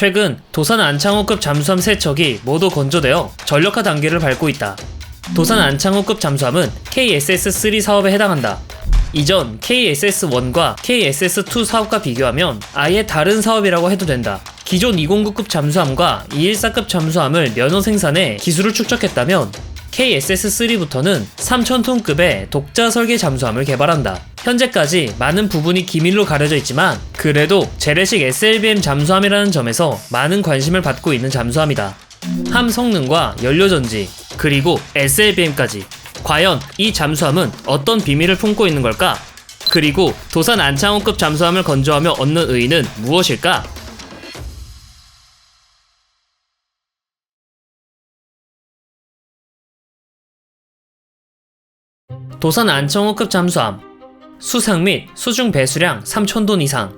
최근 도산 안창호급 잠수함 3척이 모두 건조되어 전력화 단계를 밟고 있다. 도산 안창호급 잠수함은 KSS-3 사업에 해당한다. 이전 KSS-1과 KSS-2 사업과 비교하면 아예 다른 사업이라고 해도 된다. 기존 209급 잠수함과 214급 잠수함을 면허 생산해 기술을 축적했다면 KSS-3부터는 3,000톤급의 독자 설계 잠수함을 개발한다. 현재까지 많은 부분이 기밀로 가려져 있지만 그래도 재래식 SLBM 잠수함이라는 점에서 많은 관심을 받고 있는 잠수함이다. 함 성능과 연료 전지 그리고 SLBM까지 과연 이 잠수함은 어떤 비밀을 품고 있는 걸까? 그리고 도산 안창호급 잠수함을 건조하며 얻는 의의는 무엇일까? 도산 안창호급 잠수함 수상 및 수중 배수량 3,000톤 이상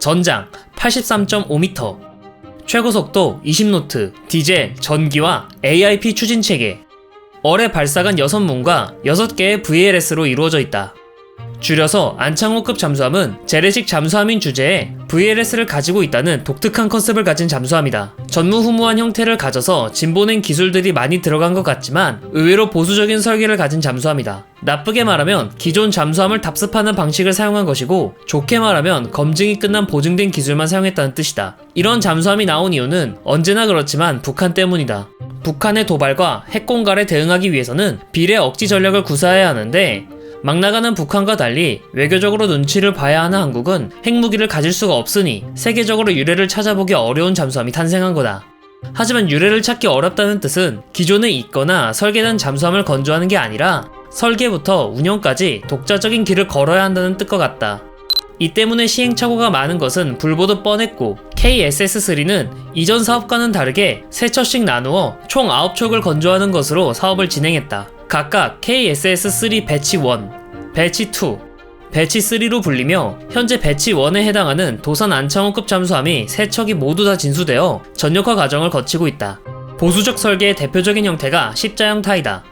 전장 83.5m 최고 속도 20노트 디젤, 전기와 AIP 추진 체계 어뢰 발사관 6문과 6개의 VLS로 이루어져 있다. 줄여서 안창호급 잠수함은 재래식 잠수함인 주제에 VLS를 가지고 있다는 독특한 컨셉을 가진 잠수함이다. 전무후무한 형태를 가져서 진보된 기술들이 많이 들어간 것 같지만 의외로 보수적인 설계를 가진 잠수함이다. 나쁘게 말하면 기존 잠수함을 답습하는 방식을 사용한 것이고 좋게 말하면 검증이 끝난 보증된 기술만 사용했다는 뜻이다. 이런 잠수함이 나온 이유는 언제나 그렇지만 북한 때문이다. 북한의 도발과 핵공갈에 대응하기 위해서는 비례 억지 전략을 구사해야 하는데 막 나가는 북한과 달리 외교적으로 눈치를 봐야 하는 한국은 핵무기를 가질 수가 없으니 세계적으로 유래를 찾아보기 어려운 잠수함이 탄생한 거다. 하지만 유래를 찾기 어렵다는 뜻은 기존에 있거나 설계된 잠수함을 건조하는 게 아니라 설계부터 운영까지 독자적인 길을 걸어야 한다는 뜻과 같다. 이 때문에 시행착오가 많은 것은 불보듯 뻔했고 KSS3는 이전 사업과는 다르게 3척씩 나누어 총 9척을 건조하는 것으로 사업을 진행했다. 각각 KSS3 배치 1, 배치 2, 배치 3로 불리며 현재 배치 1에 해당하는 도산 안창호급 잠수함이 3척이 모두 다 진수되어 전력화 과정을 거치고 있다. 보수적 설계의 대표적인 형태가 십자형 타이다.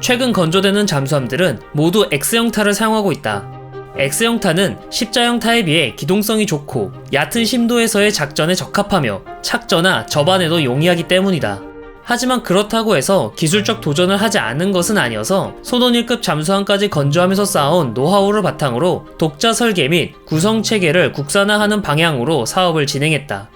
최근 건조되는 잠수함들은 모두 X형 타를 사용하고 있다. X형 타는 십자형 타에 비해 기동성이 좋고 얕은 심도에서의 작전에 적합하며 착전화 접안에도 용이하기 때문이다. 하지만 그렇다고 해서 기술적 도전을 하지 않은 것은 아니어서 소돈 1급 잠수함까지 건조하면서 쌓아온 노하우를 바탕으로 독자 설계 및 구성 체계를 국산화하는 방향으로 사업을 진행했다.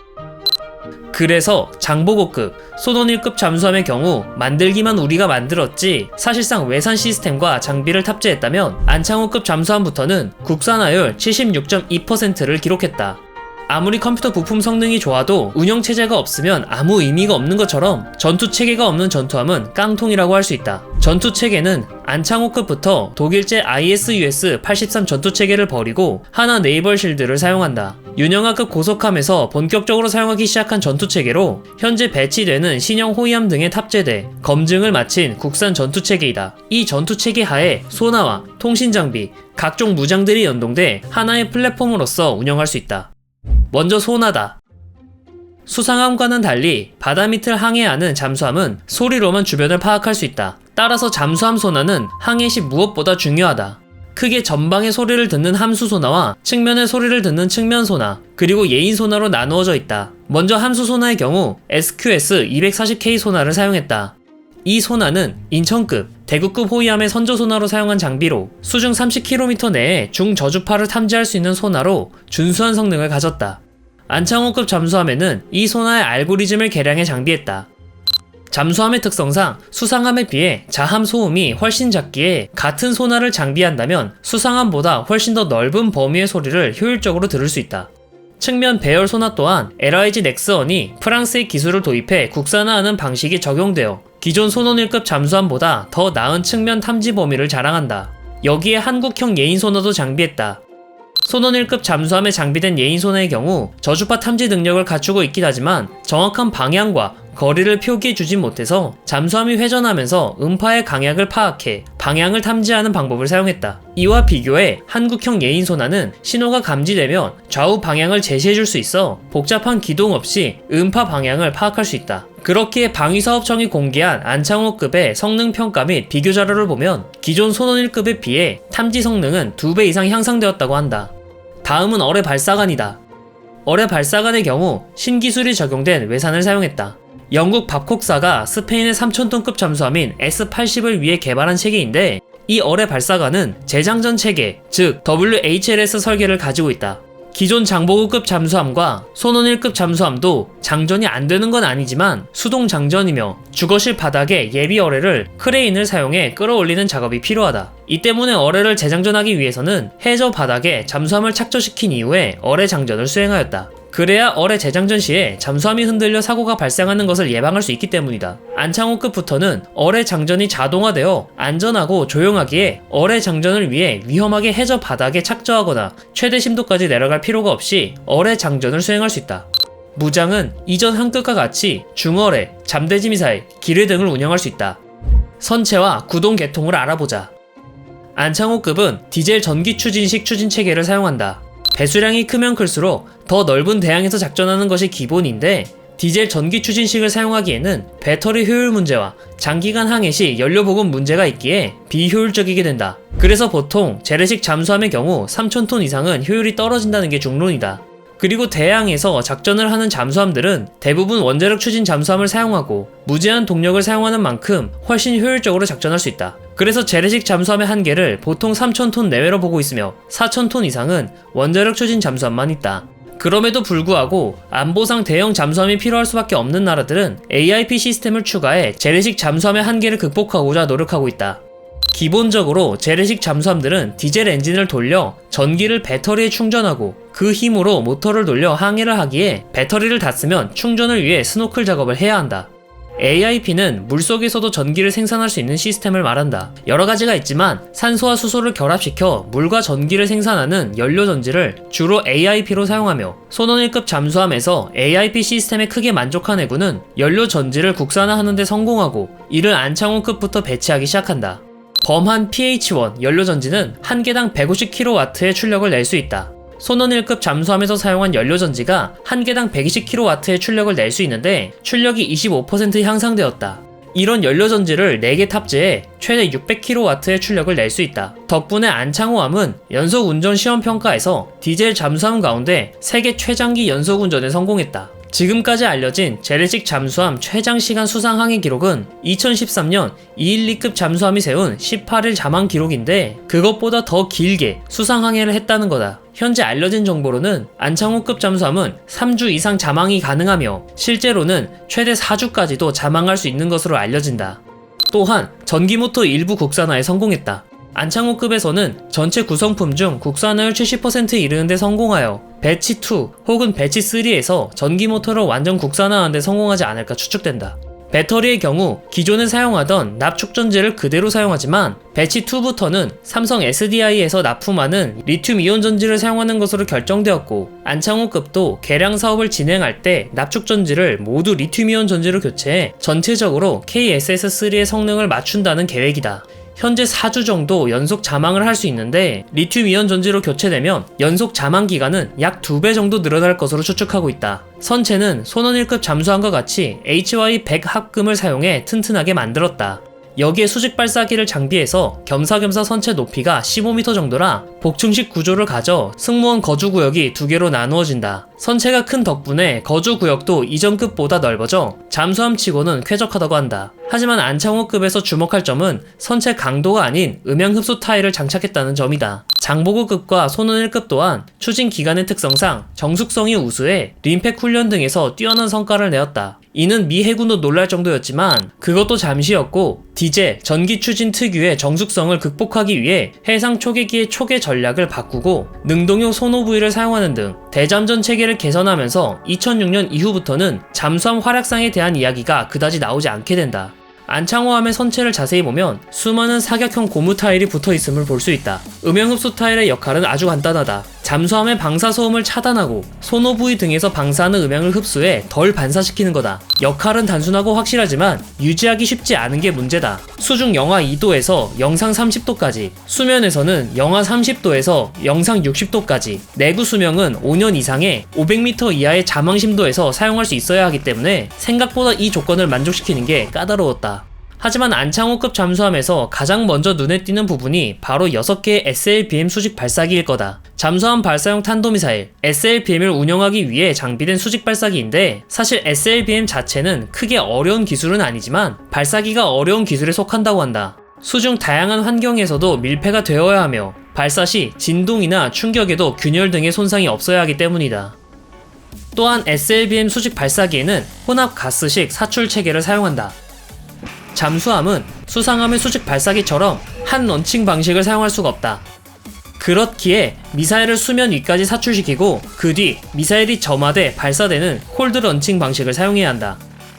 그래서 장보고급, 소돈 1급 잠수함의 경우 만들기만 우리가 만들었지 사실상 외산 시스템과 장비를 탑재했다면 안창호급 잠수함부터는 국산화율 76.2%를 기록했다. 아무리 컴퓨터 부품 성능이 좋아도 운영 체제가 없으면 아무 의미가 없는 것처럼 전투 체계가 없는 전투함은 깡통이라고 할 수 있다. 전투 체계는 안창호급부터 독일제 ISUS 83 전투 체계를 버리고 하나 네이벌 실드를 사용한다. 윤영하급 고속함에서 본격적으로 사용하기 시작한 전투 체계로 현재 배치되는 신형 호위함 등에 탑재돼 검증을 마친 국산 전투 체계이다. 이 전투 체계 하에 소나와 통신 장비, 각종 무장들이 연동돼 하나의 플랫폼으로서 운영할 수 있다. 먼저 소나다. 수상함과는 달리 바다 밑을 항해하는 잠수함은 소리로만 주변을 파악할 수 있다. 따라서 잠수함 소나는 항해 시 무엇보다 중요하다. 크게 전방의 소리를 듣는 함수 소나와 측면의 소리를 듣는 측면 소나, 그리고 예인 소나로 나누어져 있다. 먼저 함수 소나의 경우 SQS 240K 소나를 사용했다. 이 소나는 인천급, 대구급 호위함의 선조 소나로 사용한 장비로 수중 30km 내에 중저주파를 탐지할 수 있는 소나로 준수한 성능을 가졌다. 안창호급 잠수함에는 이 소나의 알고리즘을 개량해 장비했다. 잠수함의 특성상 수상함에 비해 자함 소음이 훨씬 작기에 같은 소나를 장비한다면 수상함보다 훨씬 더 넓은 범위의 소리를 효율적으로 들을 수 있다. 측면 배열 소나 또한 LIG 넥스원이 프랑스의 기술을 도입해 국산화하는 방식이 적용되어 기존 소논 1급 잠수함보다 더 나은 측면 탐지 범위를 자랑한다. 여기에 한국형 예인 소나도 장비했다. 소논 1급 잠수함에 장비된 예인 소나의 경우 저주파 탐지 능력을 갖추고 있긴 하지만 정확한 방향과 거리를 표기해주진 못해서 잠수함이 회전하면서 음파의 강약을 파악해 방향을 탐지하는 방법을 사용했다. 이와 비교해 한국형 예인 소나는 신호가 감지되면 좌우 방향을 제시해줄 수 있어 복잡한 기동 없이 음파 방향을 파악할 수 있다. 그렇기에 방위사업청이 공개한 안창호급의 성능 평가 및 비교 자료를 보면 기존 소논 1급에 비해 탐지 성능은 2배 이상 향상되었다고 한다. 다음은 어뢰 발사관이다. 어뢰 발사관의 경우 신기술이 적용된 외산을 사용했다. 영국 밥콕사가 스페인의 3,000톤급 잠수함인 S-80을 위해 개발한 체계인데 이 어뢰 발사관은 재장전 체계, 즉 WHLS 설계를 가지고 있다. 기존 장보고급 잠수함과 손원 1급 잠수함도 장전이 안 되는 건 아니지만 수동 장전이며 주거실 바닥에 예비 어뢰를 크레인을 사용해 끌어올리는 작업이 필요하다. 이 때문에 어뢰를 재장전하기 위해서는 해저 바닥에 잠수함을 착조시킨 이후에 어뢰 장전을 수행하였다. 그래야 어뢰 재장전 시에 잠수함이 흔들려 사고가 발생하는 것을 예방할 수 있기 때문이다. 안창호급부터는 어뢰 장전이 자동화되어 안전하고 조용하기에 어뢰 장전을 위해 위험하게 해저 바닥에 착저하거나 최대 심도까지 내려갈 필요가 없이 어뢰 장전을 수행할 수 있다. 무장은 이전 한급과 같이 중어뢰, 잠대지 미사일, 기뢰 등을 운영할 수 있다. 선체와 구동 계통을 알아보자. 안창호급은 디젤 전기 추진식 추진 체계를 사용한다. 배수량이 크면 클수록 더 넓은 대양에서 작전하는 것이 기본인데 디젤 전기 추진식을 사용하기에는 배터리 효율 문제와 장기간 항해 시 연료 보급 문제가 있기에 비효율적이게 된다. 그래서 보통 재래식 잠수함의 경우 3,000톤 이상은 효율이 떨어진다는 게 중론이다. 그리고 대양에서 작전을 하는 잠수함들은 대부분 원자력 추진 잠수함을 사용하고 무제한 동력을 사용하는 만큼 훨씬 효율적으로 작전할 수 있다. 그래서 재래식 잠수함의 한계를 보통 3,000톤 내외로 보고 있으며 4,000톤 이상은 원자력 추진 잠수함만 있다. 그럼에도 불구하고 안보상 대형 잠수함이 필요할 수밖에 없는 나라들은 AIP 시스템을 추가해 재래식 잠수함의 한계를 극복하고자 노력하고 있다. 기본적으로 재래식 잠수함들은 디젤 엔진을 돌려 전기를 배터리에 충전하고 그 힘으로 모터를 돌려 항해를 하기에 배터리를 다 쓰면 충전을 위해 스노클 작업을 해야 한다. AIP는 물속에서도 전기를 생산할 수 있는 시스템을 말한다. 여러 가지가 있지만 산소와 수소를 결합시켜 물과 전기를 생산하는 연료 전지를 주로 AIP로 사용하며 손원 1급 잠수함에서 AIP 시스템에 크게 만족한 해군은 연료 전지를 국산화하는 데 성공하고 이를 안창호급부터 배치하기 시작한다. 범한 PH1 연료 전지는 한 개당 150kW의 출력을 낼 수 있다. 손원 1급 잠수함에서 사용한 연료 전지가 한 개당 120kW의 출력을 낼 수 있는데 출력이 25% 향상되었다. 이런 연료 전지를 4개 탑재해 최대 600kW의 출력을 낼 수 있다. 덕분에 안창호함은 연속 운전 시험 평가에서 디젤 잠수함 가운데 세계 최장기 연속 운전에 성공했다. 지금까지 알려진 재래식 잠수함 최장 시간 수상 항해 기록은 2013년 212급 잠수함이 세운 18일 자망 기록인데 그것보다 더 길게 수상 항해를 했다는 거다. 현재 알려진 정보로는 안창호급 잠수함은 3주 이상 자망이 가능하며 실제로는 최대 4주까지도 자망할 수 있는 것으로 알려진다. 또한 전기모터 일부 국산화에 성공했다. 안창호급에서는 전체 구성품 중 국산화율 70%에 이르는데 성공하여 배치 2 혹은 배치 3에서 전기 모터를 완전 국산화하는데 성공하지 않을까 추측된다. 배터리의 경우 기존에 사용하던 납축전지를 그대로 사용하지만 배치 2부터는 삼성 SDI에서 납품하는 리튬 이온 전지를 사용하는 것으로 결정되었고 안창호급도 개량 사업을 진행할 때 납축전지를 모두 리튬 이온 전지로 교체해 전체적으로 KSS3의 성능을 맞춘다는 계획이다. 현재 4주 정도 연속 자망을 할 수 있는데 리튬 이온 전지로 교체되면 연속 자망 기간은 약 2배 정도 늘어날 것으로 추측하고 있다. 선체는 손원 1급 잠수함과 같이 HY100 합금을 사용해 튼튼하게 만들었다. 여기에 수직 발사기를 장비해서 겸사겸사 선체 높이가 15m 정도라 복층식 구조를 가져 승무원 거주 구역이 두 개로 나누어진다. 선체가 큰 덕분에 거주 구역도 이전급보다 넓어져 잠수함 치고는 쾌적하다고 한다. 하지만 안창호급에서 주목할 점은 선체 강도가 아닌 음향 흡수 타일을 장착했다는 점이다. 장보고급과 손은 1급 또한 추진 기간의 특성상 정숙성이 우수해 림팩 훈련 등에서 뛰어난 성과를 내었다. 이는 미 해군도 놀랄 정도였지만 그것도 잠시였고 디젤, 전기 추진 특유의 정숙성을 극복하기 위해 해상 초계기의 초계 전략을 바꾸고 능동용 소노 부위를 사용하는 등 대잠전 체계를 개선하면서 2006년 이후부터는 잠수함 활약상에 대한 이야기가 그다지 나오지 않게 된다. 안창호함의 선체를 자세히 보면 수많은 사각형 고무 타일이 붙어 있음을 볼 수 있다. 음영 흡수 타일의 역할은 아주 간단하다. 잠수함의 방사 소음을 차단하고 소노 부위 등에서 방사하는 음향을 흡수해 덜 반사시키는 거다. 역할은 단순하고 확실하지만 유지하기 쉽지 않은 게 문제다. 수중 영하 2도에서 영상 30도까지, 수면에서는 영하 30도에서 영상 60도까지, 내부 수명은 5년 이상의 500m 이하의 자망 심도에서 사용할 수 있어야 하기 때문에 생각보다 이 조건을 만족시키는 게 까다로웠다. 하지만 안창호급 잠수함에서 가장 먼저 눈에 띄는 부분이 바로 6개의 SLBM 수직 발사기일 거다. 잠수함 발사용 탄도미사일 SLBM을 운영하기 위해 장비된 수직 발사기인데 사실 SLBM 자체는 크게 어려운 기술은 아니지만 발사기가 어려운 기술에 속한다고 한다. 수중 다양한 환경에서도 밀폐가 되어야 하며 발사 시 진동이나 충격에도 균열 등의 손상이 없어야 하기 때문이다. 또한 SLBM 수직 발사기에는 혼합 가스식 사출 체계를 사용한다. 잠수함은 수상함의 수직 발사기처럼 한 런칭 방식을 사용할 수가 없다. 그렇기에 미사일을 수면 위까지 사출시키고 그 뒤 미사일이 점화돼 발사되는 콜드 런칭 방식을 사용해야 한다.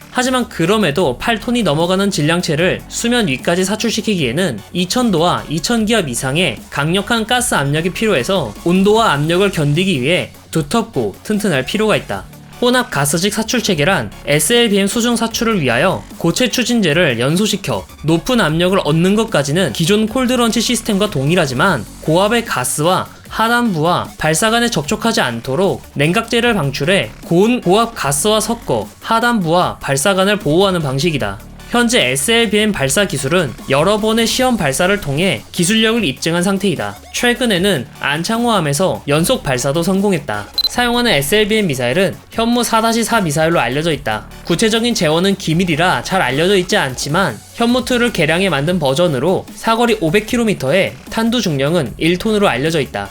하지만 그럼에도 8톤이 넘어가는 질량체를 수면 위까지 사출시키기에는 2000도와 2000기압 이상의 강력한 가스 압력이 필요해서 온도와 압력을 견디기 위해 두텁고 튼튼할 필요가 있다. 혼합 가스식 사출 체계란 SLBM 수중 사출을 위하여 고체 추진제를 연소시켜 높은 압력을 얻는 것까지는 기존 콜드런치 시스템과 동일하지만 고압의 가스와 하단부와 발사관에 접촉하지 않도록 냉각제를 방출해 고온 고압 가스와 섞어 하단부와 발사관을 보호하는 방식이다. 현재 SLBM 발사 기술은 여러 번의 시험 발사를 통해 기술력을 입증한 상태이다. 최근에는 안창호함에서 연속 발사도 성공했다. 사용하는 SLBM 미사일은 현무 4-4 미사일로 알려져 있다. 구체적인 재원은 기밀이라 잘 알려져 있지 않지만 현무2를 개량해 만든 버전으로 사거리 500km에 탄두 중량은 1톤으로 알려져 있다.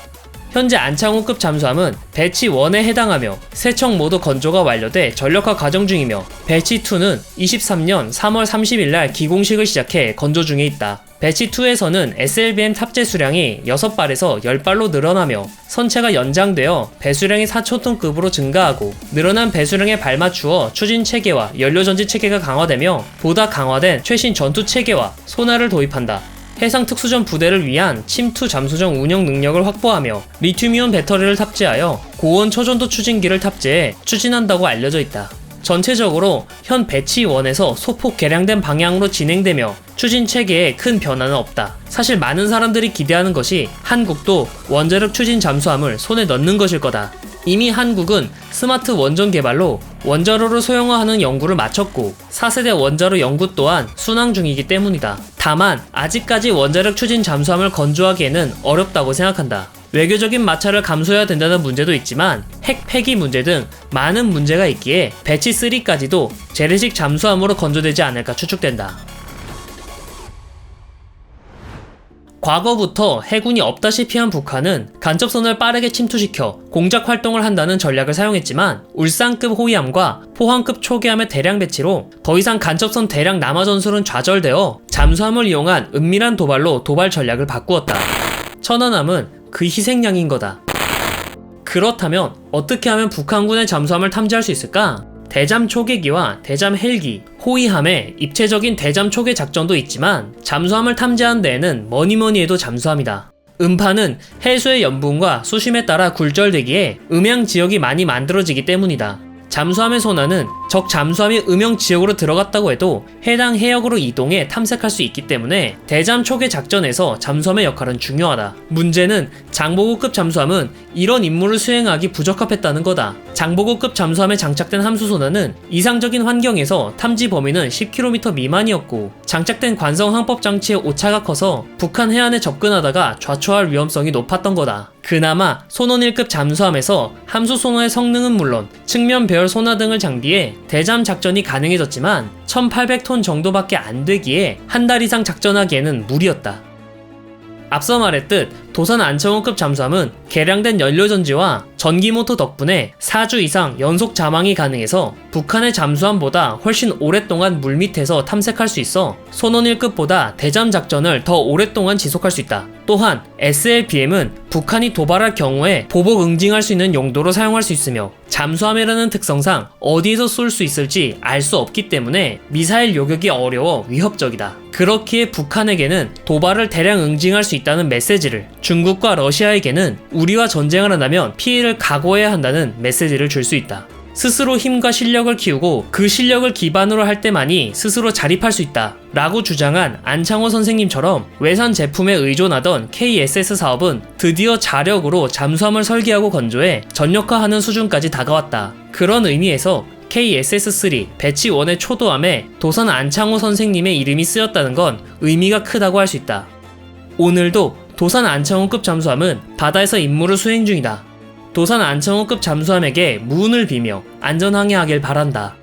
현재 안창호급 잠수함은 배치 1에 해당하며 세척 모두 건조가 완료돼 전력화 과정 중이며 배치 2는 23년 3월 30일 날 기공식을 시작해 건조 중에 있다. 배치 2에서는 SLBM 탑재 수량이 6발에서 10발로 늘어나며 선체가 연장되어 배수량이 4톤급으로 증가하고 늘어난 배수량에 발맞추어 추진 체계와 연료 전지 체계가 강화되며 보다 강화된 최신 전투 체계와 소나를 도입한다. 해상 특수전 부대를 위한 침투 잠수정 운영 능력을 확보하며 리튬이온 배터리를 탑재하여 고온 초전도 추진기를 탑재해 추진한다고 알려져 있다. 전체적으로 현 배치 1에서 소폭 개량된 방향으로 진행되며 추진 체계에 큰 변화는 없다. 사실 많은 사람들이 기대하는 것이 한국도 원자력 추진 잠수함을 손에 넣는 것일 거다. 이미 한국은 스마트 원전 개발로 원자로를 소형화하는 연구를 마쳤고 4세대 원자로 연구 또한 순항 중이기 때문이다. 다만 아직까지 원자력 추진 잠수함을 건조하기에는 어렵다고 생각한다. 외교적인 마찰을 감수해야 된다는 문제도 있지만 핵 폐기 문제 등 많은 문제가 있기에 배치 3까지도 재래식 잠수함으로 건조되지 않을까 추측된다. 과거부터 해군이 없다시피 한 북한은 간접선을 빠르게 침투시켜 공작 활동을 한다는 전략을 사용했지만 울산급 호위함과 포항급 초계함의 대량 배치로 더 이상 간접선 대량 남하 전술은 좌절되어 잠수함을 이용한 은밀한 도발로 도발 전략을 바꾸었다. 천안함은 그 희생양인 거다. 그렇다면 어떻게 하면 북한군의 잠수함을 탐지할 수 있을까? 대잠 초계기와 대잠 헬기, 호위함의 입체적인 대잠 초계 작전도 있지만 잠수함을 탐지하는 데에는 뭐니뭐니 해도 잠수함이다. 음파는 해수의 연분과 수심에 따라 굴절되기에 음양 지역이 많이 만들어지기 때문이다. 잠수함의 소나는 적 잠수함이 음영 지역으로 들어갔다고 해도 해당 해역으로 이동해 탐색할 수 있기 때문에 대잠 초계 작전에서 잠수함의 역할은 중요하다. 문제는 장보고급 잠수함은 이런 임무를 수행하기 부적합했다는 거다. 장보고급 잠수함에 장착된 함수 소나는 이상적인 환경에서 탐지 범위는 10km 미만이었고 장착된 관성 항법 장치의 오차가 커서 북한 해안에 접근하다가 좌초할 위험성이 높았던 거다. 그나마 소논 1급 잠수함에서 함수 소나의 성능은 물론 측면 배열 소나 등을 장비해 대잠 작전이 가능해졌지만 1800톤 정도밖에 안 되기에 한 달 이상 작전하기에는 무리였다. 앞서 말했듯 도산 안창호급 잠수함은 개량된 연료전지와 전기모터 덕분에 4주 이상 연속 자망이 가능해서 북한의 잠수함보다 훨씬 오랫동안 물밑에서 탐색할 수 있어 손원 1급보다 대잠 작전을 더 오랫동안 지속할 수 있다. 또한 SLBM은 북한이 도발할 경우에 보복 응징할 수 있는 용도로 사용할 수 있으며 잠수함이라는 특성상 어디에서 쏠 수 있을지 알 수 없기 때문에 미사일 요격이 어려워 위협적이다. 그렇기에 북한에게는 도발을 대량 응징할 수 있다는 메시지를 중국과 러시아에게는 우리와 전쟁을 한다면 피해를 각오해야 한다는 메시지를 줄 수 있다. 스스로 힘과 실력을 키우고 그 실력을 기반으로 할 때만이 스스로 자립할 수 있다. 라고 주장한 안창호 선생님처럼 외산 제품에 의존하던 KSS 사업은 드디어 자력으로 잠수함을 설계하고 건조해 전력화하는 수준까지 다가왔다. 그런 의미에서 KSS-3 배치 1의 초도함에 도선 안창호 선생님의 이름이 쓰였다는 건 의미가 크다고 할 수 있다. 오늘도 도산 안창호급 잠수함은 바다에서 임무를 수행 중이다. 도산 안창호급 잠수함에게 무운을 비며 안전항해하길 바란다.